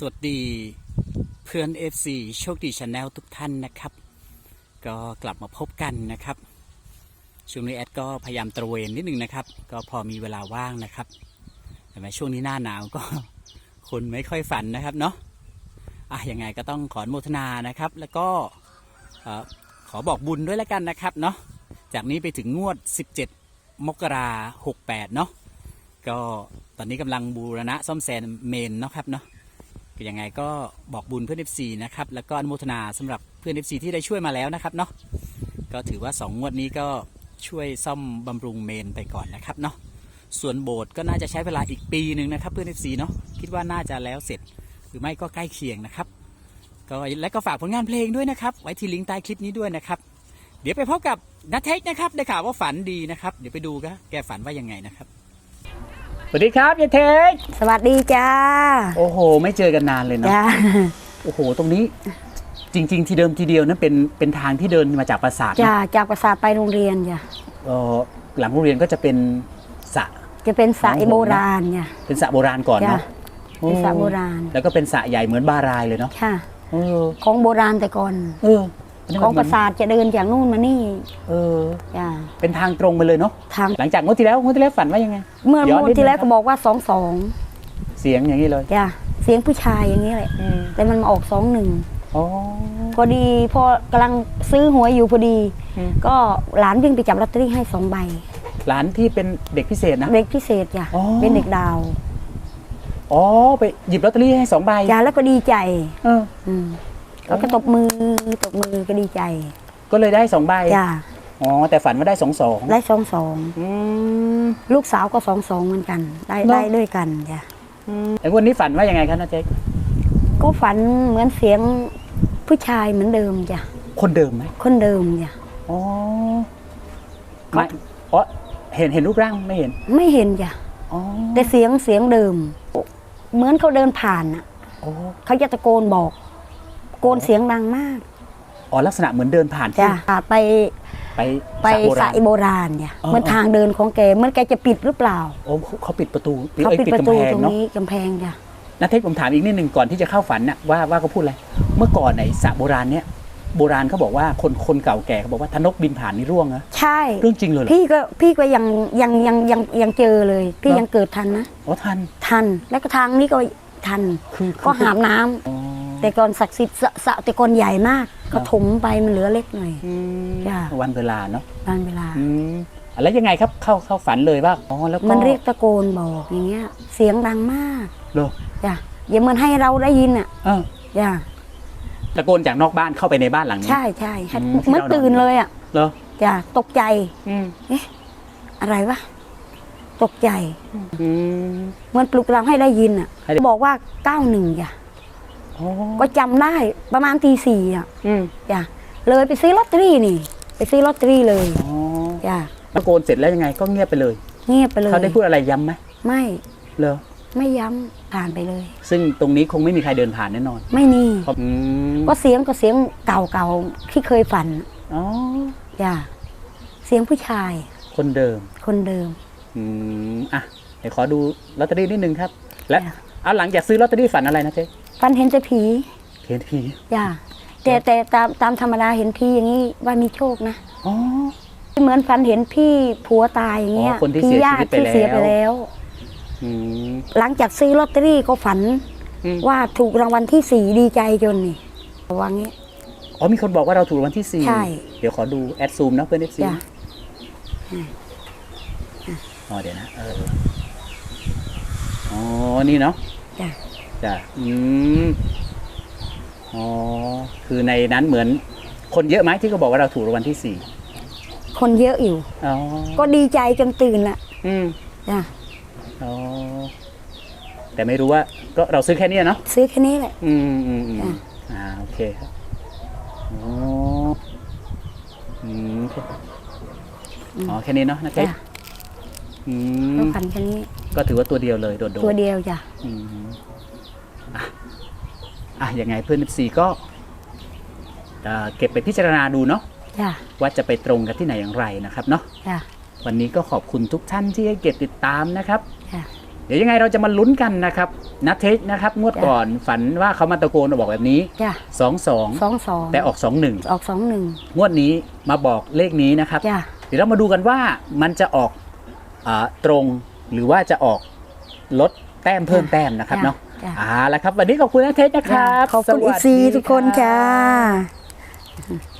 สวัสดีเพื่อน FC โชคดีชาแนลทุกท่านนะครับ ก็กลับมาพบกันนะครับช่วงนี้แอดก็พยายามตระเวนนิดนึงนะครับ ก็พอมีเวลาว่างนะครับแต่แม้ช่วงนี้หน้าหนาวก็คนไม่ค่อยฝันนะครับเนาะอะยังไงก็ต้องขออนุโมทนานะครับ แล้วก็ขอบอกบุญด้วยแล้วกันนะครับเนาะจากนี้ไปถึงงวด 17 มกราหกแปดเนาะก็ตอนนี้กำลังบูรณะซ่อมแซมเมนเนาะครับเนาะ ยังไงก็บอกบุญเพื่อน FC นะครับ แล้วก็อนุโมทนาสำหรับเพื่อน FC ที่ได้ช่วยมาแล้วนะครับเนาะก็ถือว่า 2 งวดนี้ก็ช่วยซ่อมบำรุงเมนไปก่อนนะครับเนาะส่วนโบสถ์ก็น่าจะใช้เวลาอีกปีหนึ่งนะครับ เพื่อน FC เนาะคิดว่าน่าจะแล้วเสร็จ หรือไม่ก็ใกล้เคียงนะครับ ก็และก็ฝากผลงานเพลงด้วยนะครับ ไว้ที่ลิงก์ใต้คลิปนี้ด้วยนะครับ เดี๋ยวไปพบกับนัทเทคนะครับได้ข่าวว่าฝันดีนะครับ เดี๋ยวไปดูกันแกฝันว่ายังไงนะครับ สวัสดีครับยายเทคสวัสดีจ้า โอ้โห ไม่เจอกันนานเลยเนาะจ้า โอ้โห ตรงนี้จริง ๆ ที่เดิมทีเดียวนั้นเป็นเป็นทางที่เดินมาจากปราสาทนะจ้า จากประสาทไปโรงเรียนจ้ะ เอ่อหลังโรงเรียนก็จะเป็นสระ จะเป็นสระของผมนะ โบราณจ้ะ เป็นสระโบราณก่อนจ้ะ เนาะเป็นสระโบราณ แล้วก็เป็นสระใหญ่เหมือนบารายเลยเนาะค่ะ เออของโบราณแต่ก่อน เอออันนี้ ของมันประสาทจะเดินจากนู่นมานี่เออจ้าเป็นทางตรงไปเลยเนาะทางหลังจากงวดที่แล้วงวดที่แล้วฝันว่ายังไง เมื่อย้อนเมื่นิอดที่แล้วนึงครับก็บอกว่าสองสองเสียงอย่างนี้เลยจ้าเสียงผู้ชายอย่างนี้แหละอืมแต่มันมาออกสองหนึ่งอ๋อพอดีพอกำลังซื้อหวยอยู่พอดีอืมก็หลานวิ่งไปจับลอตเตอรี่ให้สองใบ หลานที่เป็นเด็กพิเศษนะเด็กพิเศษจ้ะอ๋อเป็นเด็กดาวอ๋อไปหยิบลอตเตอรี่ให้สองใบจ้าแล้วก็ดีใจ เออ อืมเขาก็ตบมือตบมือก็ดีใจก็เลยได้สองใบจ้าอ๋อแต่ฝันว่าได้สองสองได้สองสองอืม ลูกสาวก็สองสองเหมือนกัน ได้เนอะ ได้ด้วยกันจ้ะแต่วันนี้ฝันว่ายังไงครับนาเจ๊กก็ฝันเหมือนเสียงผู้ชายเหมือนเดิมจ้ะคนเดิมไหมคนเดิมจ้ะ อ๋อไม่อ๋อเห็นเห็นรูปร่างไม่เห็นไม่เห็นจ้ะอ๋อแต่เสียงเสียงเดิม เหมือนเขาเดินผ่านอะโอ้เขาจะตะโกนบอก โกนเสียงดังมากอ๋อลักษณะเหมือนเดินผ่านที่จ้ะไปไปไปสระโบสราระณโบราณจ้ะอ๋อ เหมือนทางเดินของแกเหมื่อนแกจะปิดหรือเปล่าโอ้เขาเขาปิดประตูเขาอ้ยปิดประตูกำแพตรงเนาะนี้กำแพงจ้ะนาเทคผมถามอีกนิดหนึ่งก่อนที่จะเข้าฝันน่ะว่าว่าเขาพูดอะไรเมื่อก่อนไหนสระโบราณเนี้ยโบราณเขาบอกว่าคนคนเก่าแก่เขาบอกว่าถ้านกบินผ่านนี่ร่วงนะใช่ เรื่องจริงเลยเหรอ พี่ก็พี่ก็ยังยังยังยังยังเจอเลยพี่เหรอ ยังเกิดทันนะอ๋อทันทันแล้วก็ทางนี้ก็ทันคือคือก็หามน้ำอ๋อ แต่ก่อนศักดิ์สิทธิ์สระสระแต่ก่อนใหญ่มาก ก็ถมไปมันเหลือเล็กหน่อย อืมจ้ะ วันเวลาเนาะบางเวลา อืมแล้วยังไงครับเข้าเข้าฝันเลยว่าอ๋อแล้วก็มันเรียกตะโกนบอกอย่างเงี้ย เสียงดังมากเหรอจ้ะอย่าเหมือนให้เราได้ยินอะเออจ้ะตะโกนจากนอกบ้านเข้าไปในบ้านหลังนี้ ใช่ใช่ให้อืมเหมื่อนที่เรานอน ตื่นเลยอะเหรอจ้ะตกใจอืมอะไรวะตกใจอืม เหมือนปลุกเราให้ได้ยินอะให้ได้ บอกว่าเก้าหนึ่งจ้ะอ๋อ ก็จำได้ประมาณตีสี่อะอืมจ้ะเลยไปซื้อลอตเตอรี่นี่ ไปซื้อลอตเตอรี่เลยอ๋อจ้ะตะโกนเสร็จแล้วยังไงก็เงียบไปเลย เงียบไปเลยเขาได้พูดอะไรย้ำไหมไม่เหรอไม่ย้ำผ่านไปเลย ซึ่งตรงนี้คงไม่มีใครเดินผ่านแน่นอน ไม่มีเพราะอืมก็เสียงก็เสียงเก่าๆที่เคยฝันอ๋อจ้ะเสียงผู้ชาย คนเดิม คนเดิม อืมอะเดี๋ยวขอดูลอตเตอรี่นิดนึงครับ และจ้ะเอาหลังจากซื้อลอตเตอรี่ฝันอะไรนะเจ๊ ฝันเห็นแต่ผีเห็นผีจ้ะแต่แต่ตามตามธรรมดาเห็นผีอย่างนี้ว่ามีโชคนะอ๋อเหมือนฝันเห็นพี่ผัวตายอย่างเงี้ยอ๋อคนที่พี่เสียญาชีวิติตไปที่เสียแล้วไปแล้วอืมหลังจากซื้อลอตเตอรี่ก็ฝันอืมว่าถูกรางวัลที่สี่ดีใจจนนี่ว่างี้อ๋อมีคนบอกว่าเราถูกรางวัลที่สี่ใช่เดี๋ยวขอดูแอดซูมนะเพื่อนเอฟซีจ้ะอ๋อเดี๋ยวนะเอออ๋อนี่เนาะ จ้ะจ้ะอืมอ๋อคือในนั้นเหมือน คนเยอะไหมที่เขาบอกว่าเราถูกรางวัลที่สี่คนเยอะอยู่ อ๋อก็ดีใจจนตื่นละอืมจ้ะอ๋อแต่ไม่รู้ว่า ก็เราซื้อแค่เนี้ยเนาะซื้อแค่นี้แหละ อืมอืมอืมจ้ะอ่าโอเคครับอ๋ออืมโอเคอ๋อแค่นี้เนาะนะเจ๊จ้ะอืก็มฝันแค่นี้ก็ถือว่าตัวเดียวเลยโดดตัวๆเดียวจ้ะอืมอะ อะยังไงเพื่อนซีก็เอ่อเก็บไปพิจารณาดูเนาะจ้ะว่าจะไปตรงกันที่ไหนอย่างไรนะครับเนาะจ้ะ วันนี้ก็ขอบคุณทุกท่านที่ให้เกียรติติดตามนะครับจ้ะเดี๋ยวยังไงเราจะมาลุ้นกันนะครับนัทเทคนะครับงวดจ้ะก่อนฝันว่าเขามาตะโกนบอกแบบนี้จ้ะสองสองสองสองแต่ออกสองหนึ่งออกสองหนึ่งงวดนี้มาบอกเลขนี้นะครับ จ้ะเดี๋ยวเรามาดูกันว่ามันจะออกอาตรงหรือว่าจะออกลดแต้มเพิ่มแต้มนะครับเนาะจ้ะ อ่าแล้วครับ วันนี้ขอบคุณนัทเทคนะครับ ขอบคุณสอีวัสซีดีทุกคนรับค่ะ